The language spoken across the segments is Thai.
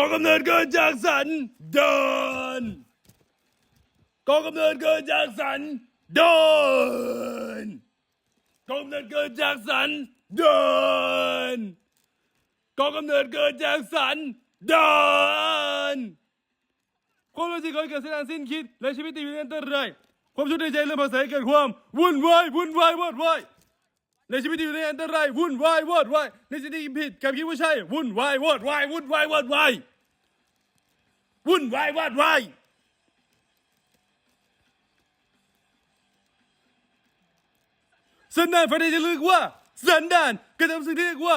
อกำเนิดเกิดจากสันเดินก่อกำเนิดเกิดจากสันเดินก่อกำเนิดเกิดจากสันเดินก่อกำเนิดเกิดจากสันเดินความรู้สึกเกิดเสนานสิ้นคิดและชีวิตที่มีอันตรายความชุดในใจเริ่มภาษาเกิดความวุ่นวายวุ่นวายวอดวาย ในชีวิตที่อยู่ในอันตรายวุ่นวายวอดวายในสิ่งที่ผิดกับคิดว่าใช่วุ่นวายวอดวายวุ่นวายวอดวายวุ่นวายวอดวายสันดานภายในจะเรียกว่าสันดานกระทำสิ่งที่เรียกว่า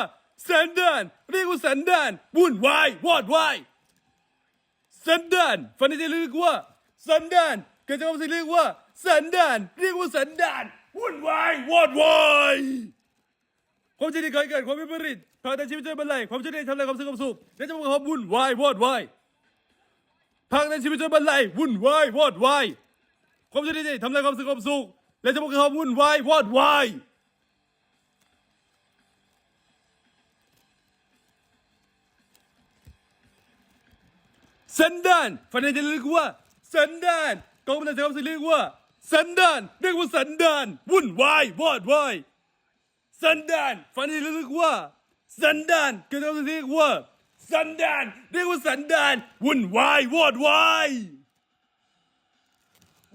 สันดานเรียกว่าสันดานวุ่นวายวอดวายสันดานภายในจะเรียกว่าสันดานกระทำสิ่งที่เรียกว่าสันดานเรียกว่าสันดาน วุ่นวายวอดวายความเจริญเกิดเกิดความวิปริตพาแต่ชีวิตเจริญบรรลัยความเจริญทำลายความสงบสุขและจะบอกความวุ่นวายวอดวายพักในชีวิตเจริญบรรลัยวุ่นวายวอดวายความเหลือทำลายความสงบสุขและจะบอกเขาวุ่นวายวอดวายสันดานฝันในจะเรียกว่าสันดานกองบัญชาการเรียกว่า สันดานเรียกว่าสันดานวุ่นวายวอดวายสันดานฝันในจะเรียกว่า สันดานกองบัญชาการเรียกว่า สันดานเรียกว่าสันดานวุ่นวายวอดวาย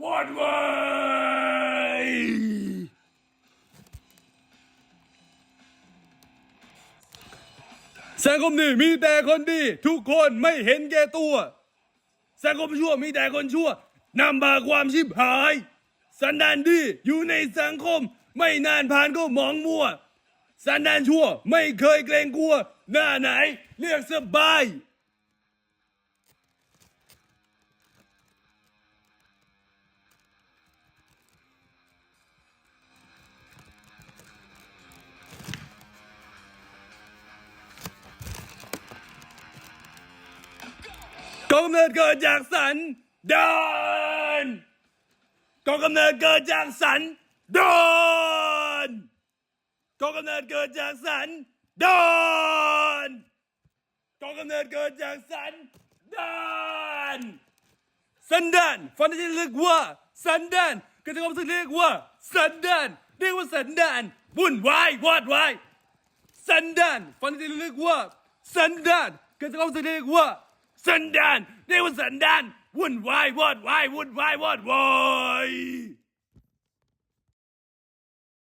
What way สังคมนี้มีแต่คนดี ทุกคนไม่เห็นแก่ตัวสังคมชั่วมีแต่คนชั่วนำพาความชิบหาย สันดานดีอยู่ในสังคม ไม่นานผ่านก็มองมัว สันดานชั่วไม่เคยเกรงกลัว หน้าไหนเรียกสบายกองกำเนิดเกิดจากสันดาน กองกำเนิดเกิดจากสันดานกองกำเนิดเกิดจากสันดานกองกำเนิดเกิดจากสันดานสันดานฟันที่เรียกว่าสันดานก็จะความสึกเรียกว่าสันดานเรียกว่าสันดานวุ่นวายวอดวายสันดานฟันที่เรียกว่าสันดานก็จะเขาจะเรียกว่า สันดานเรียกว่าสันดานวุ่นวายวอดวายวุ่นวายวอดวาย